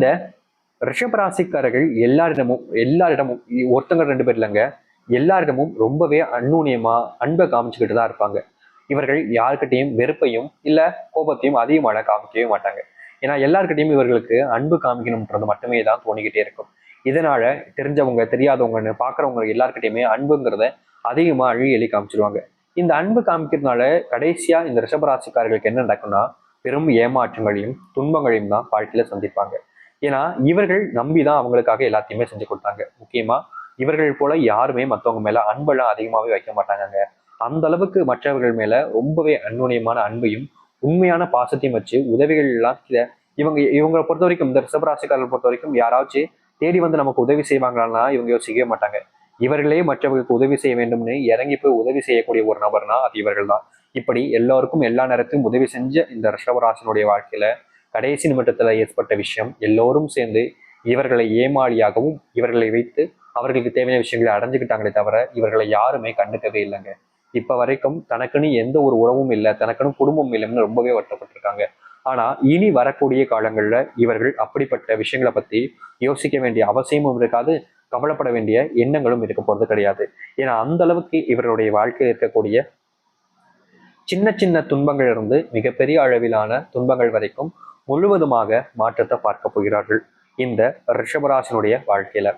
இந்த ரிஷபராசிக்காரர்கள் எல்லாரிடமும் எல்லாரிடமும் ஒருத்தங்க ரெண்டு பேர் இல்லைங்க. எல்லாரிடமும் ரொம்பவே அந்நுண்ணியமா அன்பை காமிச்சுக்கிட்டு தான் இருப்பாங்க. இவர்கள் யாருக்கிட்டையும் வெறுப்பையும் இல்ல கோபத்தையும் அதிகமான காமிக்கவே மாட்டாங்க. ஏன்னா எல்லாருக்கிட்டையும் இவர்களுக்கு அன்பு காமிக்கணும்ன்றது மட்டுமே தான் தோணிக்கிட்டே இருக்கும். இதனால தெரிஞ்சவங்க தெரியாதவங்கன்னு பாக்குறவங்க எல்லாருக்கிட்டையுமே அன்புங்கிறத அதிகமா அழி எலி காமிச்சிருவாங்க. இந்த அன்பு காமிக்கிறதுனால கடைசியா இந்த ரிஷபராசிக்காரர்களுக்கு என்ன நடக்கும்னா பெரும் ஏமாற்றங்களையும் துன்பங்களையும் தான் வாழ்க்கையில சந்திப்பாங்க. ஏன்னா இவர்கள் நம்பி தான் அவங்களுக்காக எல்லாத்தையுமே செஞ்சு கொடுத்தாங்க. முக்கியமா இவர்கள் போல யாருமே மற்றவங்க மேல அன்பெல்லாம் அதிகமாவே வைக்க மாட்டாங்க அந்த அளவுக்கு மற்றவர்கள் மேல ரொம்பவே அந்நுண்ணியமான அன்பையும் உண்மையான பாசத்தையும் வச்சு உதவிகள் எல்லாம் இவங்க இவங்களை பொறுத்த வரைக்கும் இந்த ரிஷபராசிக்காரர்கள் பொறுத்த வரைக்கும் யாராச்சும் தேடி வந்து நமக்கு உதவி செய்வாங்களான்னா இவங்க யோசிக்கவே மாட்டாங்க. இவர்களே மற்றவர்களுக்கு உதவி செய்ய வேண்டும்னு இறங்கி போய் உதவி செய்யக்கூடிய ஒரு நபர்னா அது இவர்கள் தான் இப்படி எல்லாருக்கும் எல்லா நேரத்தையும் உதவி செஞ்ச இந்த ரிஷபராசனுடைய வாழ்க்கையில கடைசி நிமிடத்துல ஏற்பட்ட விஷயம் எல்லோரும் சேர்ந்து இவர்களை ஏமாளியாகவும் இவர்களை வைத்து அவர்களுக்கு தேவையான விஷயங்களை அடைஞ்சுக்கிட்டாங்களே தவிர இவர்களை யாருமே கண்டுக்கவே இல்லைங்க. இப்ப வரைக்கும் தனக்குன்னு எந்த ஒரு உறவும் இல்லை தனக்குன்னு குடும்பம் இல்லைன்னு ரொம்பவே வருத்தப்பட்டிருக்காங்க. ஆனா இனி வரக்கூடிய காலங்கள்ல இவர்கள் அப்படிப்பட்ட விஷயங்களை பத்தி யோசிக்க வேண்டிய அவசியமும் இருக்காது கவலைப்பட வேண்டிய எண்ணங்களும் இருக்க போகிறது கிடையாது. ஏன்னா அந்த அளவுக்கு இவர்களுடைய வாழ்க்கையில் இருக்கக்கூடிய சின்ன சின்ன துன்பங்கள் இருந்து மிகப்பெரிய அளவிலான துன்பங்கள் வரைக்கும் முழுவதுமாக மாற்றத்தை பார்க்க போகிறார்கள் இந்த ரிஷபராசினுடைய வாழ்க்கையில.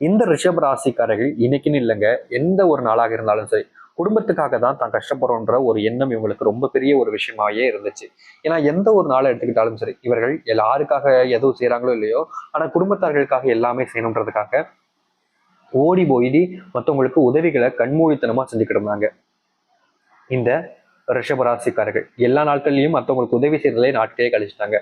இந்த ரிஷபராசிக்காரர்கள் இன்னைக்குன்னு இல்லைங்க எந்த ஒரு நாளாக இருந்தாலும் சரி குடும்பத்துக்காக தான் தான் கஷ்டப்படுறோன்ற ஒரு எண்ணம் இவங்களுக்கு ரொம்ப பெரிய ஒரு விஷயமாவே இருந்துச்சு. ஏன்னா எந்த ஒரு நாளை எடுத்துக்கிட்டாலும் சரி இவர்கள் எல்லாருக்காக எதுவும் செய்யறாங்களோ இல்லையோ ஆனா குடும்பத்தார்களுக்காக எல்லாமே செய்யணுன்றதுக்காக ஓடி போய் மற்றவங்களுக்கு உதவிகளை கண்மூடித்தனமா செஞ்சுக்கிட்டு இருந்தாங்க. இந்த ரிஷபராசிக்காரர்கள் எல்லா நாட்கள்லயும் மற்றவங்களுக்கு உதவி செய்யறதுலே நாட்களே கழிச்சிட்டாங்க.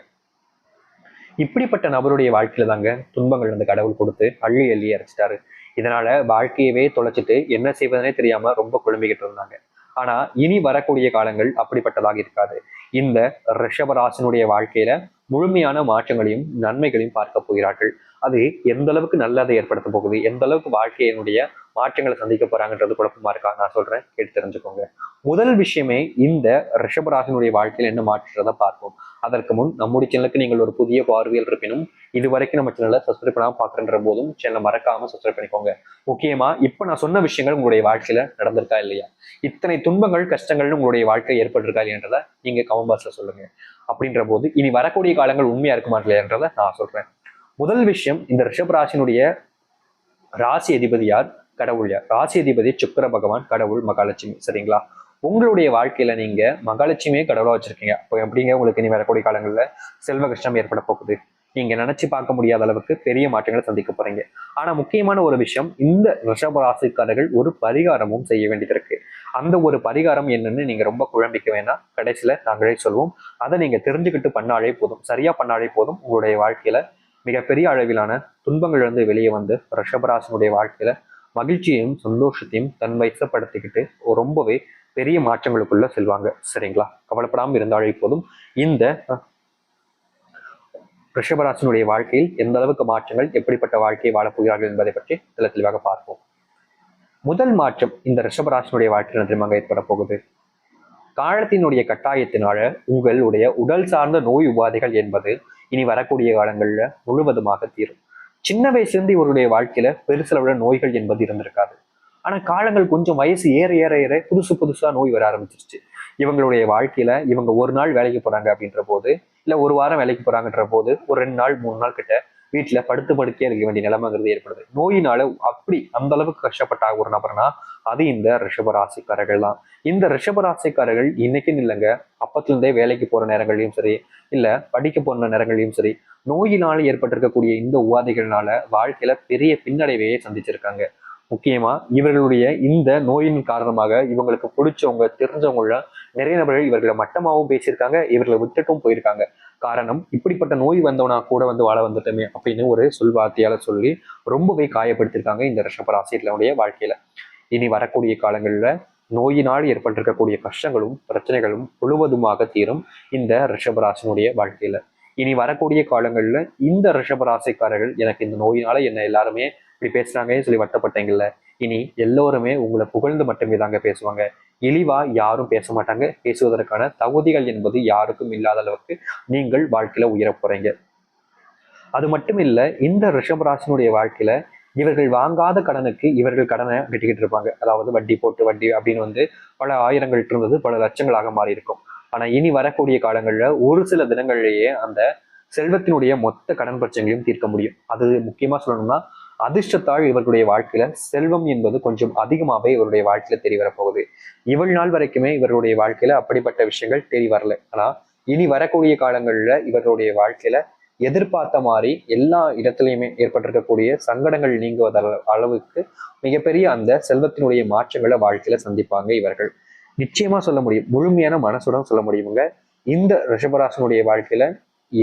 இப்படிப்பட்ட நபருடைய வாழ்க்கையில தாங்க துன்பங்கள் வந்து கடவுள் கொடுத்து அள்ளி அள்ளி அரைச்சிட்டாரு. இதனால வாழ்க்கையவே தொலைச்சிட்டு என்ன செய்வதனே தெரியாம ரொம்ப குழம்பிக்கிட்டு இருந்தாங்க. ஆனா இனி வரக்கூடிய காலங்கள் அப்படிப்பட்டதாக இருக்காது. இந்த ரிஷபராசனுடைய வாழ்க்கையில முழுமையான மாற்றங்களையும் நன்மைகளையும் பார்க்க போகிறார்கள். அது எந்த அளவுக்கு நல்லதை ஏற்படுத்த போகுது எந்த அளவுக்கு வாழ்க்கையினுடைய மாற்றங்களை சந்திக்க போறாங்கன்றது குழப்பமா இருக்கா? நான் சொல்றேன் கேட்டு தெரிஞ்சுக்கோங்க. முதல் விஷயமே இந்த ரிஷபராசனுடைய வாழ்க்கையில என்ன மாற்றுறதை பார்ப்போம். அதற்கு முன் நம்முடைய சேனலுக்கு நீங்கள் ஒரு புதிய பார்வையில் இருப்பினும் இது வரைக்கும் நம்ம சேனலை சப்ஸ்கிரைப் பண்ணாமல் பார்க்குற போதும் சேனலை மறக்காம சப்ஸ்கிரைப் பண்ணிக்கோங்க. முக்கியமா இப்ப நான் சொன்ன விஷயங்கள் உங்களுடைய வாழ்க்கையில நடந்திருக்கா இல்லையா? இத்தனை துன்பங்கள் கஷ்டங்கள் உங்களுடைய வாழ்க்கை ஏற்பட்டிருக்கா இல்லையன்றதை நீங்க கமெண்ட் பாக்ஸ்ல சொல்லுங்க. அப்படின்ற போது இனி வரக்கூடிய காலங்கள் உண்மையா இருக்குமா இல்லையன்றதை நான் சொல்றேன். முதல் விஷயம் இந்த ரிஷபராசினுடைய ராசி அதிபதி யார் கடவுள் யார்? ராசி அதிபதி சுக்கர பகவான் கடவுள் மகாலட்சுமி. சரிங்களா? உங்களுடைய வாழ்க்கையில நீங்க மகாலட்சுமியே கடவுளா வச்சிருக்கீங்க. அப்போ எப்படிங்க உங்களுக்கு இனி வரக்கூடிய காலங்களில் செல்வ கஷ்டம் ஏற்பட போகுது? நீங்க நினைச்சு பார்க்க முடியாத அளவுக்கு பெரிய மாற்றங்களை சந்திக்க போறீங்க. ஆனா முக்கியமான ஒரு விஷயம் இந்த ரிஷபராசிக்காரர்கள் ஒரு பரிகாரமும் செய்ய வேண்டியது இருக்கு. அந்த ஒரு பரிகாரம் என்னன்னு நீங்க ரொம்ப குழம்பிக்க வேணாம். கடைசியில நாங்களே சொல்வோம். அதை நீங்க தெரிஞ்சுக்கிட்டு பண்ணாலே போதும். சரியா பண்ணாலே போதும் உங்களுடைய வாழ்க்கையில மிகப்பெரிய அளவிலான துன்பங்கள் வெளியே வந்து ரிஷபராசனுடைய வாழ்க்கையில மகிழ்ச்சியையும் சந்தோஷத்தையும் தன் வயசப்படுத்திக்கிட்டு ரொம்பவே பெரிய மாற்றங்களுக்குள்ள செல்வாங்க. சரிங்களா? கவலைப்படாமல் இருந்தாலே போதும். இந்த ரிஷபராசனுடைய வாழ்க்கையில் எந்த அளவுக்கு மாற்றங்கள் எப்படிப்பட்ட வாழ்க்கையை வாழப்போகிறார்கள் என்பதை பற்றி தெள்ள தெளிவாக பார்ப்போம். முதல் மாற்றம் இந்த ரிஷபராசனுடைய வாழ்க்கையில் தெரியுமாங்க ஏற்பட போகுது? காலத்தினுடைய கட்டாயத்தினால உங்களுடைய உடல் சார்ந்த நோய் உபாதைகள் என்பது இனி வரக்கூடிய காலங்கள்ல முழுவதுமாக தீரும். சின்ன வயசுலேருந்து இவருடைய வாழ்க்கையில பெருசளவுல நோய்கள் என்பது இருந்திருக்காது. ஆனா காலங்கள் கொஞ்சம் வயசு ஏற ஏற ஏற புதுசு புதுசா நோய் வர ஆரம்பிச்சிருச்சு. இவங்களுடைய வாழ்க்கையில இவங்க ஒரு நாள் வேலைக்கு போறாங்க அப்படின்ற போது இல்ல ஒரு வாரம் வேலைக்கு போறாங்கன்ற போது ஒரு ரெண்டு நாள் மூணு நாள் கிட்ட வீட்டுல படுத்து படுக்கையா இருக்க வேண்டிய நிலைமைங்கிறது ஏற்படுது. நோயினால அப்படி அந்த அளவுக்கு கஷ்டப்பட்ட ஒரு நபர்னா அது இந்த ரிஷபராசிக்காரர்கள் தான் இந்த ரிஷபராசிக்காரர்கள் இன்னைக்குன்னு இல்லைங்க. அப்பத்துல இருந்தே வேலைக்கு போற நேரங்களையும் சரி இல்ல படிக்க போன நேரங்களையும் சரி நோயினால் ஏற்பட்டிருக்கக்கூடிய இந்த உபாதைகள்னால வாழ்க்கையில பெரிய பின்னடைவையே சந்திச்சிருக்காங்க. முக்கியமா இவர்களுடைய இந்த நோயின் காரணமாக இவங்களுக்கு பிடிச்சவங்க தெரிஞ்சவங்கள நிறைய நபர்கள் இவர்களை மட்டமாகவும் பேசியிருக்காங்க இவர்களை விட்டுட்டும் போயிருக்காங்க. காரணம். இப்படிப்பட்ட நோய் வந்தவனா கூட வந்து வாழ வந்துட்டோமே அப்படின்னு ஒரு சொல்வார்த்தையால சொல்லி ரொம்பவே காயப்படுத்திருக்காங்க இந்த ரிஷபராசிகளுடைய வாழ்க்கையில. இனி வரக்கூடிய காலங்களில் நோயினால் ஏற்பட்டிருக்கக்கூடிய கஷ்டங்களும் பிரச்சனைகளும் முழுவதுமாக தீரும் இந்த ரிஷபராசினுடைய வாழ்க்கையில. இனி வரக்கூடிய காலங்களில் இந்த ரிஷபராசிக்காரர்கள் எனக்கு இந்த நோயினால என்ன எல்லாருமே இப்படி பேசுறாங்கன்னு சொல்லி வட்டப்பட்டீங்கல்ல இனி எல்லோருமே உங்களை புகழ்ந்து மட்டுமே தாங்க பேசுவாங்க. இழிவா யாரும் பேச மாட்டாங்க. பேசுவதற்கான தகுதிகள் என்பது யாருக்கும் இல்லாத அளவுக்கு நீங்கள் வாழ்க்கையில உயர போறீங்க. அது மட்டும் இல்ல இந்த ரிஷபராசினுடைய வாழ்க்கையில இவர்கள் வாங்காத கடனுக்கு இவர்கள் கடனை கட்டிக்கிட்டு இருப்பாங்க. அதாவது வட்டி போட்டு வட்டி அப்படின்னு வந்து பல ஆயிரங்கள் இருந்தது பல லட்சங்களாக மாறி இருக்கும் ஆனா இனி வரக்கூடிய காலங்கள்ல ஒரு சில தினங்கள்லயே அந்த செல்வத்தினுடைய மொத்த கடன் பிரச்சனைகளையும் தீர்க்க முடியும். அது முக்கியமா சொல்லணும்னா அதிர்ஷ்டத்தால் இவர்களுடைய வாழ்க்கையில செல்வம் என்பது கொஞ்சம் அதிகமாகவே இவருடைய வாழ்க்கையில தெரிய வரப்போகுது. இவள் நாள் வரைக்குமே இவருடைய வாழ்க்கையில அப்படிப்பட்ட விஷயங்கள் தெரிய வரல. ஆனா இனி வரக்கூடிய காலங்கள்ல இவர்களுடைய வாழ்க்கையில எதிர்பார்த்த மாதிரி எல்லா இடத்துலையுமே ஏற்பட்டிருக்கக்கூடிய சங்கடங்கள் நீங்குவத அளவுக்கு மிகப்பெரிய அந்த செல்வத்தினுடைய மாற்றங்களை வாழ்க்கையில சந்திப்பாங்க இவர்கள். நிச்சயமா சொல்ல முடியும். முழுமையான மனசுடன் சொல்ல முடியுங்க இந்த ரிஷபராசனுடைய வாழ்க்கையில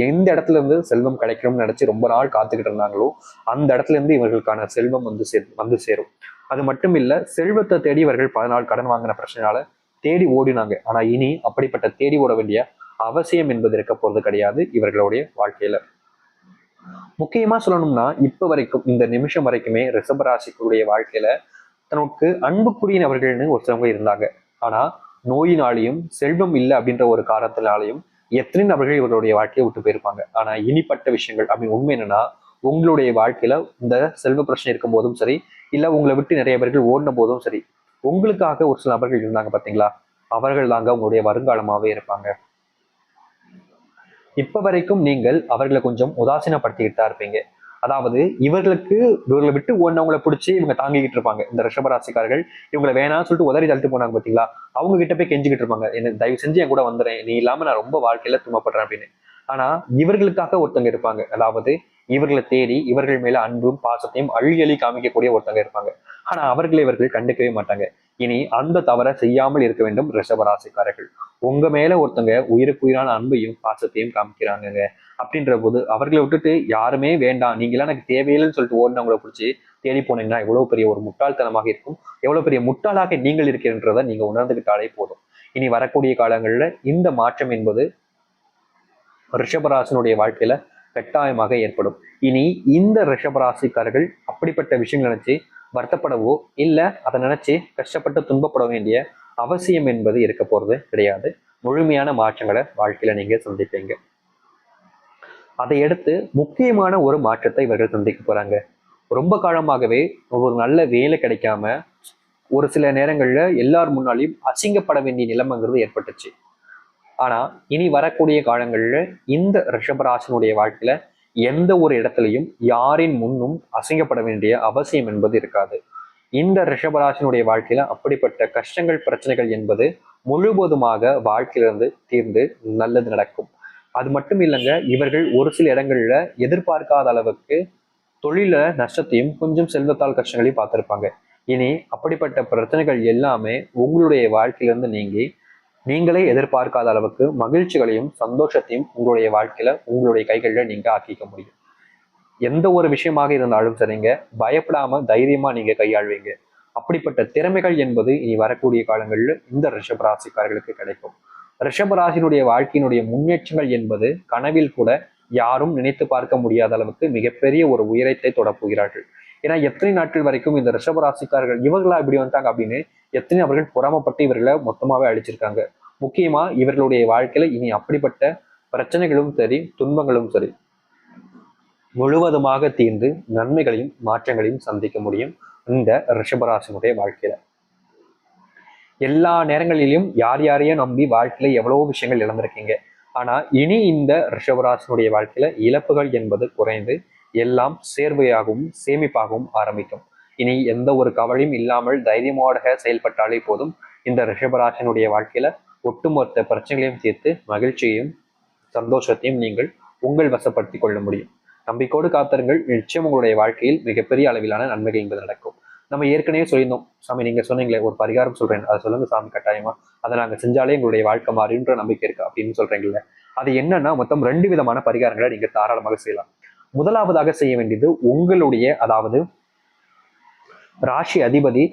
எந்த இடத்துல இருந்து செல்வம் கிடைக்கணும்னு நினைச்சு ரொம்ப நாள் காத்துக்கிட்டு இருந்தாங்களோ அந்த இடத்துல இருந்து இவர்களுக்கான செல்வம் வந்து சே வந்து சேரும். அது மட்டும் இல்ல செல்வத்தை தேடி இவர்கள் பல நாள் கடன் வாங்கின பிரச்சனையால தேடி ஓடினாங்க. ஆனா இனி அப்படிப்பட்ட தேடி ஓட வேண்டிய அவசியம் என்பது இருக்க போறது கிடையாது இவர்களுடைய வாழ்க்கையில. முக்கியமா சொல்லணும்னா இப்ப வரைக்கும் இந்த நிமிஷம் வரைக்குமே ரிஷபராசிக்குடைய வாழ்க்கையில தனக்கு அன்புக்குரிய நபர்கள்னு ஒருத்தவங்க இருந்தாங்க. ஆனா நோயினாலையும் செல்வம் இல்லை அப்படின்ற ஒரு காரணத்தினாலையும் எத்தனை நபர்கள் இவர்களுடைய வாழ்க்கையை விட்டு போயிருப்பாங்க? ஆனா இனிப்பட்ட விஷயங்கள் அப்படின்னு உண்மை என்னன்னா உங்களுடைய வாழ்க்கையில இந்த செல்வ பிரச்சனை இருக்கும் போதும் சரி இல்ல உங்களை விட்டு நிறைய பேர்கள் ஓடின போதும் சரி உங்களுக்காக ஒரு சில நபர்கள் இருந்தாங்க பாத்தீங்களா? அவர்கள் தாங்க உங்களுடைய வருங்காலமாவே இருப்பாங்க. இப்ப வரைக்கும் நீங்கள் அவர்களை கொஞ்சம் உதாசீனப்படுத்திக்கிட்டு தான் இருப்பீங்க. அதாவது இவர்களுக்கு இவர்களை விட்டு ஒன்னவங்களை பிடிச்சி இவங்க தாங்கிக்கிட்டு இருப்பாங்க. இந்த ரிஷபராசிக்காரர்கள் இவங்களை வேணாம்னு சொல்லிட்டு உதறி தள்ளிட்டு போனாங்க பாத்தீங்களா? அவங்க கிட்ட போய் கெஞ்சிக்கிட்டு இருப்பாங்க. என்ன தயவு செஞ்சு என் கூட வந்துடுறேன் நீ இல்லாம நான் ரொம்ப வாழ்க்கையில துன்பப்படுறேன் அப்படின்னு. ஆனா இவர்களுக்காக ஒருத்தங்க இருப்பாங்க. அதாவது இவர்களை தேடி இவர்கள் மேல அன்பும் பாசத்தையும் அள்ளி அள்ளி காமிக்கக்கூடிய ஒருத்தங்க இருப்பாங்க. ஆனா அவர்களை இவர்கள் கண்டுக்கவே மாட்டாங்க. இனி அந்த தவறை செய்யாமல் இருக்க வேண்டும் ரிஷபராசிக்காரர்கள். உங்க மேல ஒருத்தங்க உயிருக்குயிரான அன்பையும் பாசத்தையும் காமிக்கிறாங்க அப்படின்ற போது அவர்களை விட்டுட்டு யாருமே வேண்டாம் நீங்களாம் எனக்கு தேவையில்லைன்னு சொல்லிட்டு ஓடினவங்களை பிடிச்சி தேடி போனீங்கன்னா எவ்வளவு பெரிய ஒரு முட்டாள்தனமாக இருக்கும். எவ்வளவு பெரிய முட்டாளாக நீங்கள் இருக்கிறன்றதை நீங்க உணர்ந்துகிட்டாலே போதும். இனி வரக்கூடிய காலங்களில் இந்த மாற்றம் என்பது ரிஷபராசனுடைய வாழ்க்கையில கட்டாயமாக ஏற்படும். இனி இந்த ரிஷபராசிக்காரர்கள் அப்படிப்பட்ட விஷயங்கள் நினைச்சு வருத்தப்படவோ இல்லை அதை நினைச்சு கஷ்டப்பட்டு துன்பப்பட வேண்டிய அவசியம் என்பது இருக்க போறது கிடையாது. முழுமையான மாற்றங்களை வாழ்க்கையில நீங்க சந்திப்பீங்க. அதை எடுத்து முக்கியமான ஒரு மாற்றத்தை இவர்கள் சந்திக்க போறாங்க. ரொம்ப காலமாகவே ஒரு நல்ல வேலை கிடைக்காம ஒரு சில நேரங்களில் எல்லார் முன்னாலையும் அசிங்கப்பட வேண்டிய நிலைமைங்கிறது ஏற்பட்டுச்சு. ஆனா இனி வரக்கூடிய காலங்களில் இந்த ரிஷபராசனுடைய வாழ்க்கையில எந்த ஒரு இடத்துலையும் யாரின் முன்னும் அசிங்கப்பட வேண்டிய அவசியம் என்பது இருக்காது. இந்த ரிஷபராசனுடைய வாழ்க்கையில அப்படிப்பட்ட கஷ்டங்கள் பிரச்சனைகள் என்பது முழுவதுமாக வாழ்க்கையிலிருந்து தீர்ந்து நல்லது நடக்கும். அது மட்டும் இல்லைங்க இவர்கள் ஒரு சில இடங்கள்ல எதிர்பார்க்காத அளவுக்கு தொழில நஷ்டத்தையும் கொஞ்சம் செல்வத்தால் கஷ்டங்களையும் பார்த்திருப்பாங்க. இனி அப்படிப்பட்ட பிரச்சனைகள் எல்லாமே உங்களுடைய வாழ்க்கையிலிருந்து நீங்கி நீங்களே எதிர்பார்க்காத அளவுக்கு மகிழ்ச்சிகளையும் சந்தோஷத்தையும் உங்களுடைய வாழ்க்கையில உங்களுடைய கைகளில் நீங்க ஆக்கிக்க முடியும். எந்த ஒரு விஷயமாக இருந்தாலும் சரிங்க பயப்படாம தைரியமா நீங்க கையாள்வீங்க. அப்படிப்பட்ட திறமைகள் என்பது இனி வரக்கூடிய காலங்களில் இந்த ரிஷபராசிக்காரர்களுக்கு கிடைக்கும். ரிஷபராசினுடைய வாழ்க்கையினுடைய முன்னேற்றங்கள் என்பது கனவில் கூட யாரும் நினைத்து பார்க்க முடியாத அளவுக்கு மிகப்பெரிய ஒரு உயரத்தை தொடப்போகிறார்கள் ஏன்னா எத்தனை நாட்கள் வரைக்கும் இந்த ரிஷபராசிக்காரர்கள் இவர்களா இப்படி வந்தாங்க அப்படின்னு எத்தனை அவர்கள் புறாமப்பட்டு இவர்களை மொத்தமாவே அழிச்சிருக்காங்க. முக்கியமா இவர்களுடைய வாழ்க்கையில இனி அப்படிப்பட்ட பிரச்சனைகளும் சரி துன்பங்களும் சரி முழுவதுமாக தீர்ந்து நன்மைகளையும் மாற்றங்களையும் சந்திக்க முடியும் இந்த ரிஷபராசினுடைய வாழ்க்கையில. எல்லா நேரங்களிலும் யார் யாரையும் நம்பி வாழ்க்கையில எவ்வளவோ விஷயங்கள் இழந்திருக்கீங்க. ஆனா இனி இந்த ரிஷபராசனுடைய வாழ்க்கையில இழப்புகள் என்பது குறைந்து எல்லாம் சேர்வையாகவும் சேமிப்பாகவும் ஆரம்பிக்கும். இனி எந்த ஒரு கவலையும் இல்லாமல் தைரியமாக செயல்பட்டாலே போதும். இந்த ரிஷபராசனுடைய வாழ்க்கையில ஒட்டுமொத்த பிரச்சனைகளையும் தீர்த்து மகிழ்ச்சியையும் சந்தோஷத்தையும் நீங்கள் உங்கள் வசப்படுத்தி கொள்ள முடியும். நம்பிக்கோடு காத்திருங்கள். நிச்சயம் உங்களுடைய வாழ்க்கையில் மிகப்பெரிய அளவிலான நன்மைகள் என்பது நடக்கும். நம்ம ஏற்கனவே சொல்லியிருந்தோம். சாமி நீங்க சொன்னீங்களே ஒரு பரிகாரம் சொல்றேன். அதை சொல்லுங்க சாமி கட்டாயமாக அதை நாங்க செஞ்சாலே எங்களுடைய வாழ்க்கை மாறின்ற நம்பிக்கை இருக்குது அப்படின்னு சொல்றீங்கல்ல. அது என்னன்னா மொத்தம் ரெண்டு விதமான பரிகாரங்களை நீங்க தாராளமாக செய்யலாம். முதலாவதாக செய்ய வேண்டியது உங்களுடைய அதாவது ராசி அதிபதி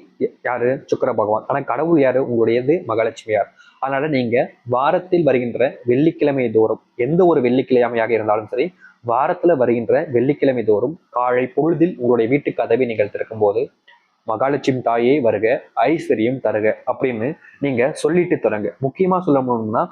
யாரு? சுக்கர பகவான். ஆனால் கடவுள் யாரு? உங்களுடையது மகாலட்சுமியார் அதனால நீங்க வாரத்தில் வருகின்ற வெள்ளிக்கிழமை தோறும் எந்த ஒரு வெள்ளிக்கிழமையாக இருந்தாலும் சரி வாரத்துல வருகின்ற வெள்ளிக்கிழமை தோறும் காலை பொழுதில் உங்களுடைய வீட்டு கதவை நீங்கள் திறக்கும் போது மகாலட்சுமி தாயே வருக ஐஸ்வர்யம் தருக அப்படின்னு நீங்க சொல்லிட்டு தொடங்க. முக்கியமா சொல்லணும்னா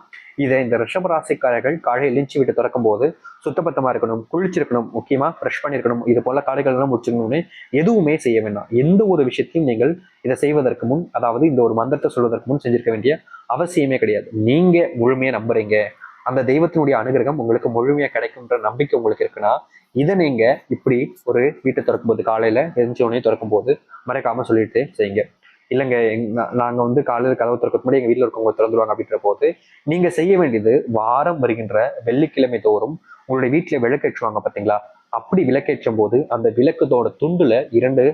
இதை இந்த ரிஷபராசிக்காரர்கள் காலையில் எழுச்சி விட்டு திறக்கும் போது சுத்தபத்தமா இருக்கணும் குளிச்சிருக்கணும் முக்கியமா ஃப்ரெஷ் பண்ணியிருக்கணும் இது போல காடுகள்லாம் எல்லாம் முடிச்சிருக்கணும்னு எதுவுமே செய்ய வேண்டாம். எந்த ஒரு விஷயத்தையும் நீங்கள் இதை செய்வதற்கு முன் அதாவது இந்த ஒரு மந்திரத்தை சொல்வதற்கு முன் செஞ்சிருக்க வேண்டிய அவசியமே கிடையாது. நீங்க முழுமையா நம்புறீங்க. அந்த தெய்வத்தினுடைய அனுகிரகம் உங்களுக்கு முழுமையா கிடைக்கும்ன்ற நம்பிக்கை உங்களுக்கு இருக்குன்னா இதை நீங்க இப்படி ஒரு வீட்டை திறக்கும் போது காலையில எரிஞ்ச உடனே திறக்கும் போது மறைக்காம சொல்லிட்டு செய்யுங்க. இல்லைங்க நாங்க வந்து காலையில் கதவு திறக்க முன்னாடி எங்க வீட்டில் இருக்கவங்க திறந்துருவாங்க அப்படின்ற போது நீங்க செய்ய வேண்டியது வாரம் வருகின்ற வெள்ளிக்கிழமை தோறும் உங்களுடைய வீட்டுல விளக்கேற்றுவாங்க பாத்தீங்களா? அப்படி விளக்கேற்றும் போது அந்த விளக்கத்தோட துண்டுல இரண்டு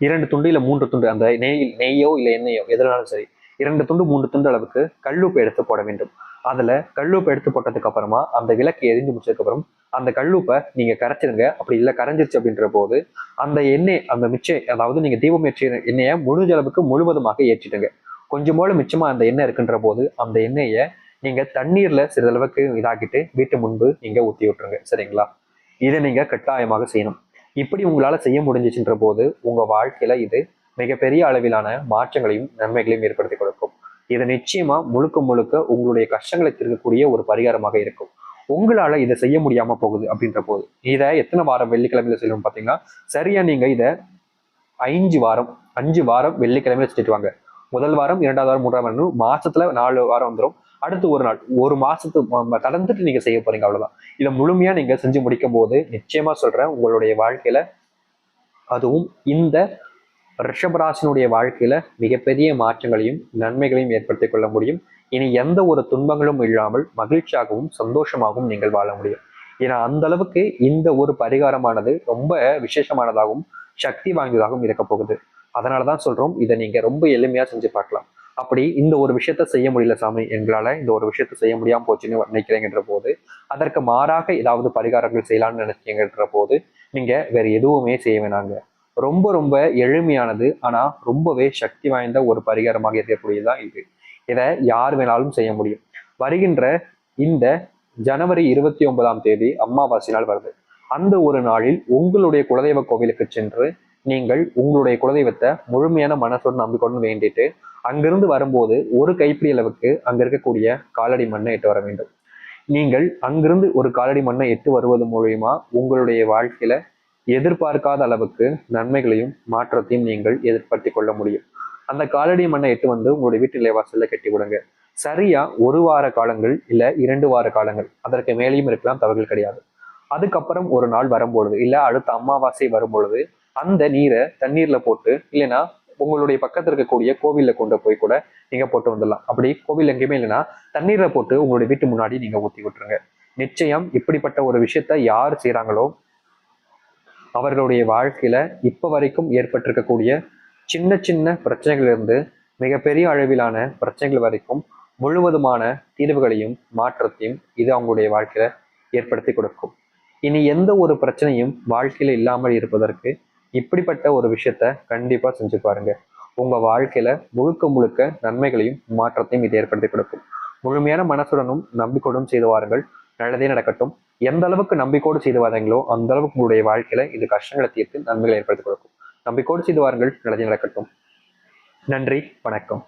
இரண்டு துண்டு இல்ல மூன்று துண்டு அந்த நெய் நெய்யோ இல்ல எண்ணெயோ எதனாலும் சரி இரண்டு துண்டு மூன்று துண்டு அளவுக்கு கல்லுப்பு எடுத்து போட வேண்டும். அதுல கல்லுப்பு எடுத்து போட்டதுக்கு அப்புறமா அந்த விளக்கு எரிஞ்சு முடிச்சதுக்கு அப்புறம் அந்த கல்லுப்பை நீங்க கரைச்சிருங்க. அப்படி இல்லை கரைஞ்சிருச்சு அப்படின்ற போது அந்த எண்ணெய் அந்த மிச்சம் அதாவது நீங்க தீபம் ஏற்றிய எண்ணெயை முழுஞ்ச அளவுக்கு முழுவதுமாக ஏற்றிடுங்க. கொஞ்சம் போல மிச்சமா அந்த எண்ணெய் இருக்குன்ற போது அந்த எண்ணெயை நீங்க தண்ணீர்ல சிறிதளவுக்கு இதாக்கிட்டு வீட்டு முன்பு நீங்க ஊத்தி விட்டுருங்க. சரிங்களா? இதை நீங்க கட்டாயமாக செய்யணும். இப்படி உங்களால செய்ய முடிஞ்சிச்சுன்ற போது உங்க வாழ்க்கையில இது மிகப்பெரிய அளவிலான மாற்றங்களையும் நன்மைகளையும் ஏற்படுத்தி கொடுக்கும். இது நிச்சயமா முழுக்க முழுக்க உங்களுடைய கஷ்டங்களை தீர்க்கக்கூடிய ஒரு பரிகாரமாக இருக்கும். உங்களால இதை செய்ய முடியாம போகுது அப்படின்ற போது இதை எத்தனை வாரம் வெள்ளிக்கிழமையில செய்யணும் பாத்தீங்கன்னா சரியா நீங்க இதை ஐந்து வாரம் அஞ்சு வாரம் வெள்ளிக்கிழமையில செஞ்சுட்டு வாங்க. முதல் வாரம் இரண்டாவது வாரம் மூன்றாம் வாரம் மாசத்துல நாலு வாரம் வந்துடும் அடுத்து ஒரு நாள் ஒரு மாசத்து கடந்துட்டு நீங்க செய்ய போறீங்க அவ்வளவுதான். இதை முழுமையா நீங்க செஞ்சு முடிக்கும் போது நிச்சயமா சொல்றேன் உங்களுடைய வாழ்க்கையில அதுவும் இந்த ரிஷபராசினுடைய வாழ்க்கையில மிகப்பெரிய மாற்றங்களையும் நன்மைகளையும் ஏற்படுத்தி கொள்ள முடியும். இனி எந்த ஒரு துன்பங்களும் இல்லாமல் மகிழ்ச்சியாகவும் சந்தோஷமாகவும் நீங்கள் வாழ முடியும். ஏன்னா அந்த அளவுக்கு இந்த ஒரு பரிகாரமானது ரொம்ப விசேஷமானதாகவும் சக்தி வாய்ந்ததாகவும் இருக்க போகுது. அதனாலதான் சொல்றோம் இதை நீங்க ரொம்ப எளிமையா செஞ்சு பார்க்கலாம். அப்படி இந்த ஒரு விஷயத்த செய்ய முடியல சாமி எங்களால இந்த ஒரு விஷயத்த செய்ய முடியாம போச்சுன்னு நினைக்கிறேங்கிற போது அதற்கு மாறாக ஏதாவது பரிகாரங்கள் செய்யலாம்னு நினைக்கிறீங்கன்ற போது நீங்க வேற எதுவுமே செய்ய வேணாங்க. ரொம்ப ரொம்ப எளிமையானது. ஆனால் ரொம்பவே சக்தி வாய்ந்த ஒரு பரிகாரமாக இருக்கக்கூடியதான் இது. இதை யார் வேணாலும் செய்ய முடியும். வருகின்ற இந்த ஜனவரி இருபத்தி ஒன்பதாம் தேதி அம்மாவாசி நாள் வருது. அந்த ஒரு நாளில் உங்களுடைய குலதெய்வ கோவிலுக்கு சென்று நீங்கள் உங்களுடைய குலதெய்வத்தை முழுமையான மனசோடு நம்பிக்கொண்டு வேண்டிட்டு அங்கிருந்து வரும்போது ஒரு கைப்பிடி அளவுக்கு அங்க இருக்கக்கூடிய காலடி மண்ணை எட்டு வர வேண்டும். நீங்கள் அங்கிருந்து ஒரு காலடி மண்ணை எட்டு வருவது மூலியமா உங்களுடைய வாழ்க்கையில எதிர்பார்க்காத அளவுக்கு நன்மைகளையும் மாற்றத்தையும் நீங்கள் எதிர்பார்த்து கொள்ள முடியும். அந்த காலடி மண்ணை எட்டு வந்து உங்களுடைய வீட்டு வாசல்ல கட்டி விடுங்க. சரியா ஒரு வார காலங்கள் இல்ல இரண்டு வார காலங்கள். அதற்கு மேலேயும் இருக்கலாம் தவறுகள் கிடையாது. அதுக்கப்புறம் ஒரு நாள் வரும்பொழுது இல்ல அடுத்த அமாவாசை வரும்பொழுது அந்த நீரை தண்ணீர்ல போட்டு இல்லைன்னா உங்களுடைய பக்கத்துல இருக்கக்கூடிய கோவில்ல கொண்டு போய் கூட நீங்க போட்டு வந்துடலாம். அப்படி கோவில் எங்கேயுமே இல்லைன்னா தண்ணீரை போட்டு உங்களுடைய வீட்டு முன்னாடி நீங்க ஊத்தி விட்டுருங்க. நிச்சயம் இப்படிப்பட்ட ஒரு விஷயத்த யார் செய்யறாங்களோ அவர்களுடைய வாழ்க்கையில இப்போ வரைக்கும் ஏற்பட்டிருக்கக்கூடிய சின்ன சின்ன பிரச்சனைகளிலிருந்து மிகப்பெரிய அளவிலான பிரச்சனைகள் வரைக்கும் முழுவதுமான தீர்வுகளையும் மாற்றத்தையும் இது அவங்களுடைய வாழ்க்கையில ஏற்படுத்தி கொடுக்கும். இனி எந்த ஒரு பிரச்சனையும் வாழ்க்கையில இல்லாமல் இருப்பதற்கு இப்படிப்பட்ட ஒரு விஷயத்த கண்டிப்பா செஞ்சு பாருங்க. உங்க வாழ்க்கையில முழுக்க முழுக்க நன்மைகளையும் மாற்றத்தையும் இது ஏற்படுத்தி கொடுக்கும். முழுமையான மனசுடனும் நம்பிக்கையுடன் செய்து வாருங்கள். நல்லதே நடக்கட்டும். எந்த அளவுக்கு நம்பிக்கோடு செய்து வாரீங்களோ அந்த அளவுக்கு உங்களுடைய வாழ்க்கையில இது கஷ்டங்களை தீர்த்து நன்மைகளை ஏற்படுத்தி கொடுக்கும். நம்பிக்கோடு செய்து வாருங்கள் நல்லதே நடக்கட்டும். நன்றி வணக்கம்.